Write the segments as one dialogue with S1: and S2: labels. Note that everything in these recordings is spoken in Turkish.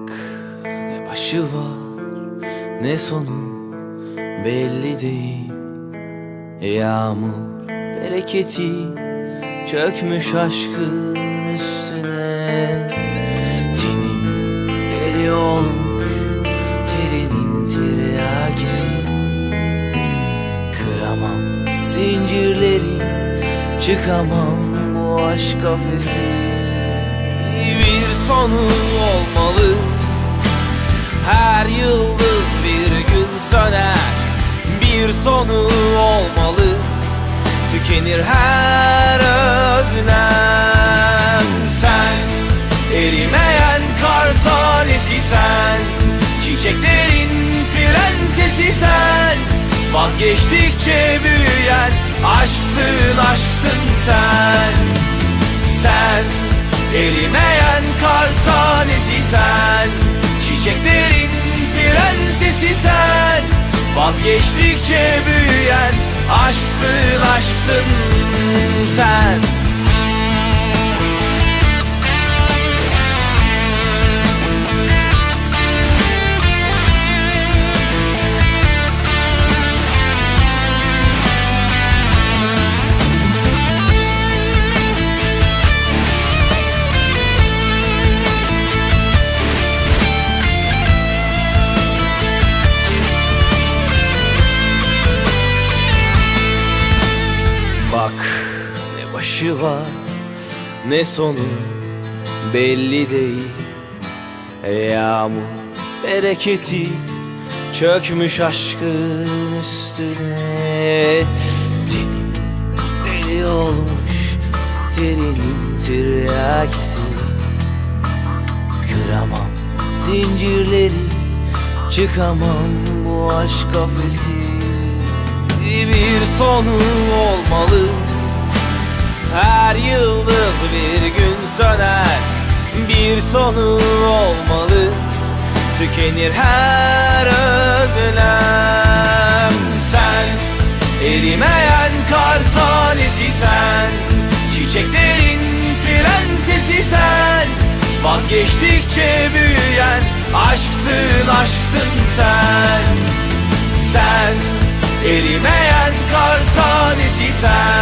S1: Bak ne başı var ne sonu belli değil. Yağmur bereketi çökmüş aşkın üstüne. Tenim deli olmuş terinin tiryakisi. Kıramam zincirleri çıkamam bu aşk kafesi. Bir sonu olmalı. Her yıldız bir gün söner Bir sonu olmalı. Tükenir her özlem. Sen erimeyen kar tanesi sen Çiçeklerin prensesi sen. Vazgeçtikçe büyüyen aşksın aşksın sen. Sen erimeyen kar tanesi sen Çiçeklerin prensesi sen. Vazgeçtikçe büyüyen aşksın aşksın sen başı var. Ne sonu belli değil. Yağmur bereketi çökmüş aşkın üstüne. Tenim deli olmuş terinin tiryakisi. Kıramam zincirleri çıkamam bu aşk kafesi. Bir sonu olmalı Her yıldız bir gün söner. Bir sonu olmalı. Tükenir her özlem. Sen erimeyen kar tanesi sen. Çiçeklerin prensesi sen. Vazgeçtikçe büyüyen aşksın aşksın sen. Sen Erimeyen kar tanesi sen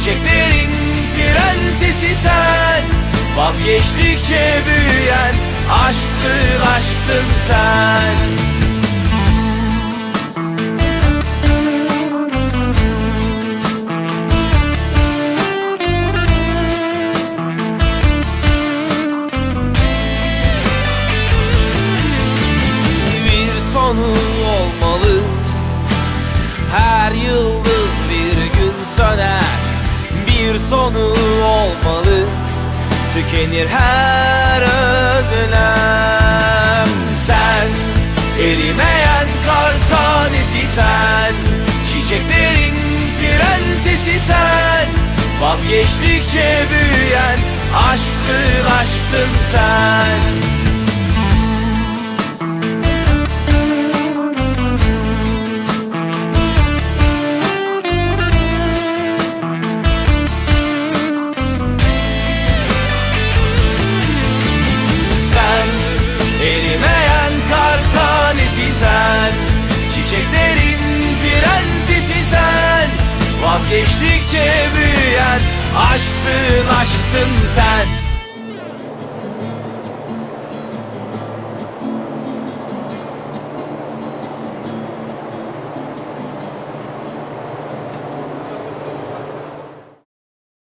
S1: Çiçeklerin prensesi sen. Vazgeçtikçe büyüyen aşksın aşksın sen sonu olmalı. Tükenir her özlem Sen erimeyen kar tanesi sen. Çiçeklerin prensesi sen. Vazgeçtikçe büyüyen aşksın aşksın sen Vazgeçtikçe büyüyen aşksın aşksın sen